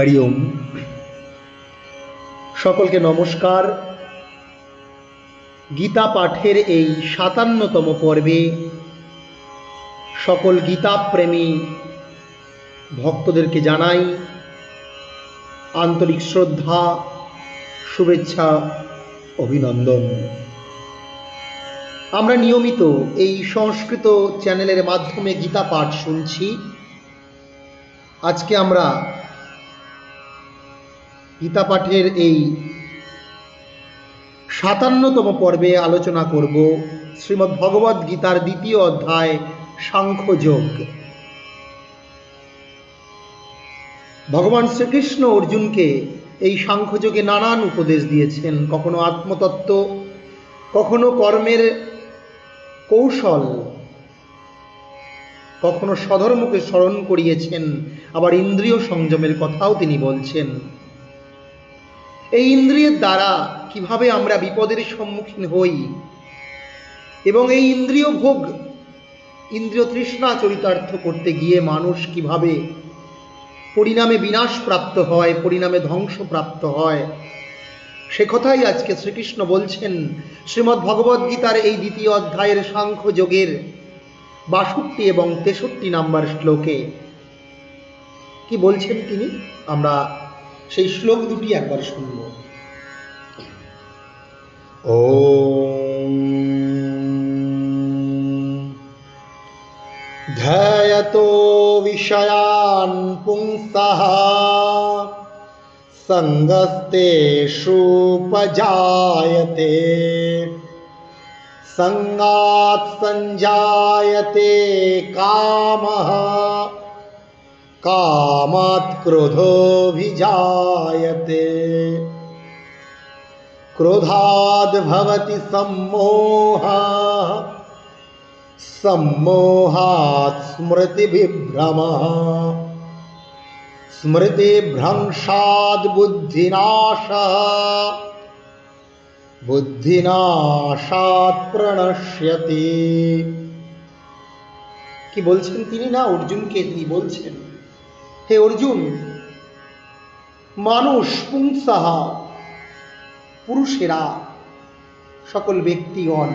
হরি ওম সকলকে নমস্কার। গীতা পাঠের এই সাতান্নতম পর্বে সকল গীতাপ্রেমী ভক্তদেরকে জানাই আন্তরিক শ্রদ্ধা, শুভেচ্ছা, অভিনন্দন। আমরা নিয়মিত এই সংস্কৃত চ্যানেলের মাধ্যমে গীতা পাঠ শুনছি। আজকে আমরা গীতা পাঠের এই সাতান্নতম পর্বে আলোচনা করব শ্রীমদ্ ভগবদ গীতার দ্বিতীয় অধ্যায়, সাংখ্যযোগ। ভগবান শ্রীকৃষ্ণ অর্জুনকে এই সাংখ্যযোগে নানান উপদেশ দিয়েছেন, কখনো আত্মতত্ত্ব, কখনো কর্মের কৌশল, কখনো সধর্মকে স্মরণ করিয়েছেন, আবার ইন্দ্রিয় সংযমের কথাও তিনি বলছেন। এই ইন্দ্রিয়ের দ্বারা কীভাবে আমরা বিপদের সম্মুখীন হই? এবং এই ইন্দ্রিয় ভোগ, ইন্দ্রিয় তৃষ্ণা চরিতার্থ করতে গিয়ে মানুষ কীভাবে পরিণামে বিনাশ প্রাপ্ত হয়, পরিণামে ধ্বংস প্রাপ্ত হয়? সে কথাই আজকে শ্রীকৃষ্ণ বলছেন শ্রীমদ্ ভগবদ্ গীতার এই দ্বিতীয় অধ্যায়ের সাংখ্য যোগের বাষট্টি এবং তেষট্টি নাম্বার শ্লোকে। কি বলছেন তিনি? আমরা সেই শ্লোক দুটি একবার শুনব ও ধ্যায়তো বিষয়ান পুংসः सङ्गस्तेषुपजायते सङ्गात् सञ्जायते कामः কামাত ক্রোধোভিজায়তে। ক্রোধাদ ভবতি সম্মোহা। বিভ্রম স্মৃতি স্মৃতিভ্রংশাদ বুদ্ধিনাশ। বুদ্ধিনাশাত প্রণশ্যতি। কি বলছেন তিনি না? অর্জুনকে তিনি বলছেন? হে অর্জুন, মানুষ পুংসাহা, পুরুষেরা সকল ব্যক্তিগণ।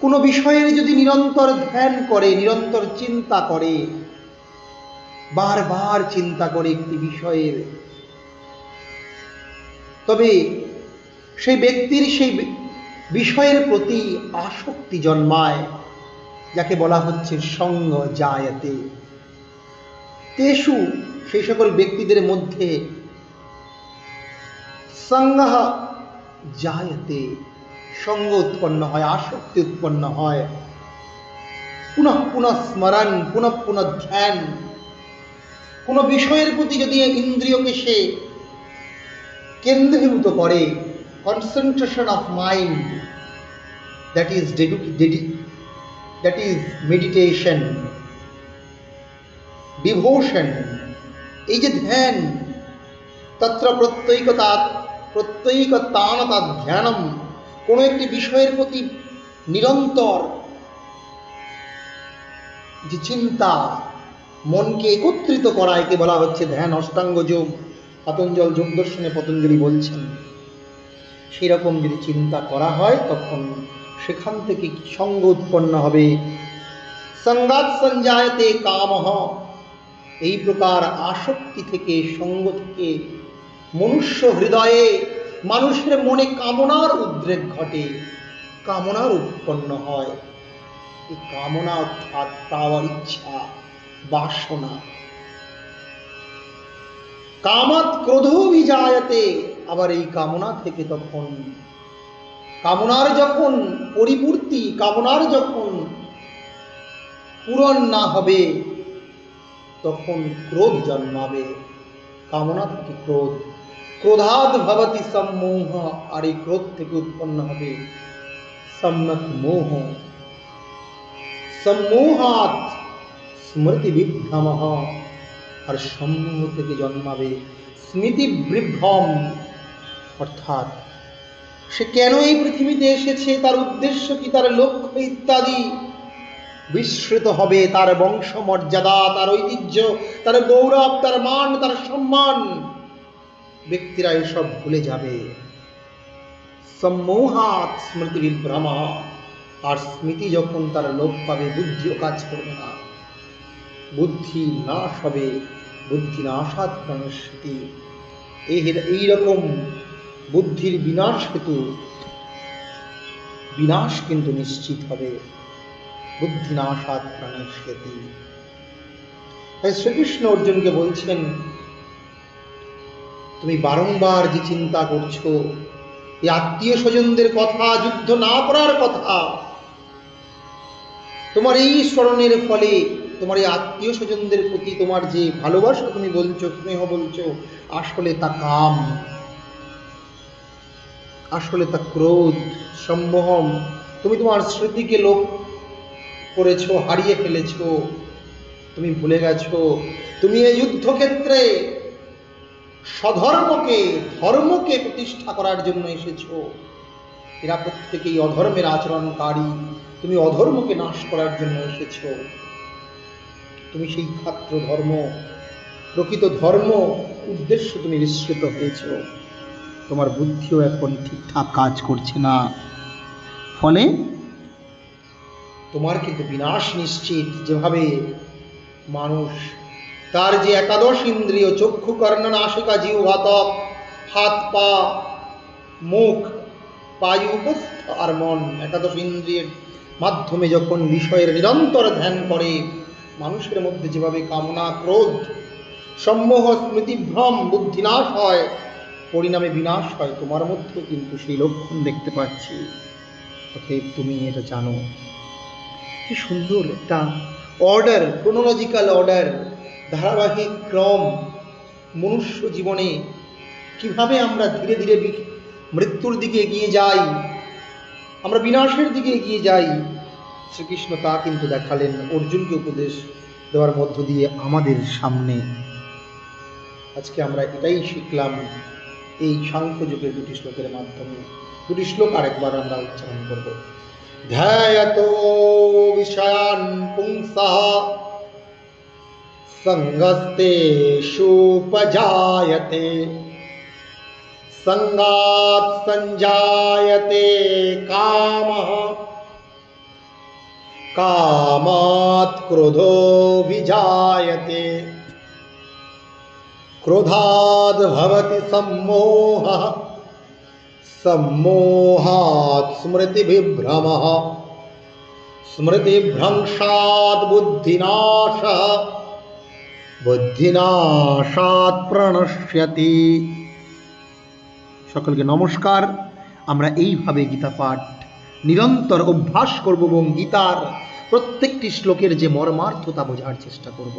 কোনো বিষয়ের যদি নিরন্তর ধ্যান করে, নিরন্তর চিন্তা করে, বারবার চিন্তা করে একটি বিষয়ের, তবে সেই ব্যক্তির সেই বিষয়ের প্রতি আসক্তি জন্মায়, যাকে বলা হচ্ছে সঙ্গ জায়তে। তেষু সেই সকল ব্যক্তিদের মধ্যে সঙ্গহ জায়তে, সঙ্গ উৎপন্ন হয়, আসক্তি উৎপন্ন হয়। পুনঃ পুনঃ স্মরণ, পুনঃ পুনঃ ধ্যান। কোনো বিষয়ের প্রতি যদি ইন্দ্রিয়কে সে কেন্দ্রীভূত করে, concentration of mind, that is dedu- dedi- that is devotion এই যে ধ্যান, তত্র প্রত্যয়িকতা প্রত্যয়িকতান তার ধ্যানম, কোনো একটি বিষয়ের প্রতি নিরন্তর যে চিন্তা মনকে একত্রিত করা, একে বলা হচ্ছে ধ্যান, অষ্টাঙ্গ যোগ, পতঞ্জল যোগ, দর্শনে পতঞ্জলি বলছেন। সেই রকম যদি চিন্তা করা হয়, তখন সেখান থেকে সঙ্গ উৎপন্ন হবে? সঙ্গাত সঞ্জায়তে কামহ এই প্রকার আসক্তি থেকে সঙ্গ থেকে মনুষ্য হৃদয়ে মানুষের মনে কামনার উদ্রেক ঘটে, কামনার উৎপন্ন হয়। এই কামনা অর্থাৎ পাওয়ার ইচ্ছা, বাসনা। কামাত ক্রোধভিজায়তে আবার এই কামনা থেকে তখন, কামনার যখন পরিপূর্তি, কামনার যখন পূরণ না হবে তখন ক্রোধ জন্মাবে, কামনা থেকে ক্রোধ। ক্রোধাদ ভবতি সম্মোহ, আর এই ক্রোধ থেকে উৎপন্ন হবে সম্যক মোহ। সম্মোহাত স্মৃতি বিভ্রম আর সম্মোহ থেকে জন্মাবে স্মৃতি বিভ্রম। অর্থাৎ সে কেন এই পৃথিবীতে এসেছে, তার উদ্দেশ্য কি, তার লক্ষ্য ইত্যাদি? বিস্মৃত হবে তার বংশমর্যাদা, তার ঐতিহ্য, তার গৌরব, তার মান, তার সম্মান। ব্যক্তিরা এসব ভুলে যাবে। সম্মোহাত স্মৃতি বিভ্রমা আর স্মৃতি যখন তার লোপ পাবে বুদ্ধিও কাজ করবে না। বুদ্ধি নাশ হবে, বুদ্ধি নাশাত প্রাণের স্মৃতি। এই এইরকম বুদ্ধির বিনাশ হেতু, বিনাশ কিন্তু নিশ্চিত হবে। বুদ্ধি নাশাত প্রাণের স্মৃতি তাই শ্রীকৃষ্ণ অর্জুনকে বলছেন তুমি বারংবার যে চিন্তা করছ, এই আত্মীয় স্বজনদের কথা, যুদ্ধ না করার কথা, তোমার এই স্মরণের ফলে তোমার এই আত্মীয় স্বজনদের প্রতি তোমার যে ভালোবাসা তুমি বলছো, স্নেহ বলছো, আসলে তা কাম, আসলে তা ক্রোধ, সম্মোহন, তুমি তোমার স্মৃতিকে লোপ করেছ, হারিয়ে ফেলেছো, তুমি ভুলে গেছো। তুমি এই যুদ্ধক্ষেত্রে স্বধর্মকে, ধর্মকে প্রতিষ্ঠা করার জন্য এসেছ। এরা প্রত্যেকেই অধর্মের আচরণকারী। তুমি অধর্মকে নাশ করার জন্য এসেছ। তুমি সেই ছাত্র ধর্ম, প্রকৃত ধর্ম, উদ্দেশ্য তুমি বিস্মৃত হয়েছ। তোমার বুদ্ধিও এখন ঠিকঠাক কাজ করছে না। ফলে তোমার কিন্তু বিনাশ নিশ্চিত, যেভাবে মানুষ তার যে একাদশ ইন্দ্রিয়, চক্ষু কর্ণ নাসিকা জিউ ঘাতক হাত, পা, মুখ পায়ু উপস্থ আর মন একাদশ ইন্দ্রিয়ের মাধ্যমে যখন বিষয়ের নিরন্তর ধ্যান করে, মানুষের মধ্যে যেভাবে কামনা, ক্রোধ, সম্মোহ, স্মৃতিভ্রম, বুদ্ধিনাশ হয়, পরিণামে বিনাশ হয়, তোমার মধ্যেও কিন্তু সেই লক্ষণ দেখতে পাচ্ছি। অতএব তুমি এটা জানো। কি সুন্দর একটা অর্ডার ক্রোনোলজিক্যাল অর্ডার ধারাবাহিক ক্রম, মনুষ্য জীবনে কীভাবে আমরা ধীরে ধীরে মৃত্যুর দিকে এগিয়ে যাই, আমরা বিনাশের দিকে এগিয়ে যাই, শ্রীকৃষ্ণ তা কিন্তু দেখালেন অর্জুনকে উপদেশ দেওয়ার মধ্য দিয়ে আমাদের সামনে। আজকে আমরা এটাই শিখলাম এই সাংখ্য যুগের দুটি শ্লোকের মাধ্যমে। দুটি শ্লোক আরেকবার আমরা উচ্চারণ করব। ध्यायतो विषयान् पुंसः सङ्गस्तेषूपजायते संगात संजायते कामः। कामात् क्रोधो विजायते। क्रोधाद् भवति सम्मोहः। सम्मोहात् स्मृतिविभ्रमः स्मृतिभ्रंशात् बुद्धिनाशः বুদ্ধিনাশাৎ প্রণশ্যতি সকলকে নমস্কার আমরা এইভাবে গীতা পাঠ নিরন্তর অভ্যাস করব এবং গীতার প্রত্যেকটি শ্লোকের যে মর্মার্থতা বোঝার চেষ্টা করব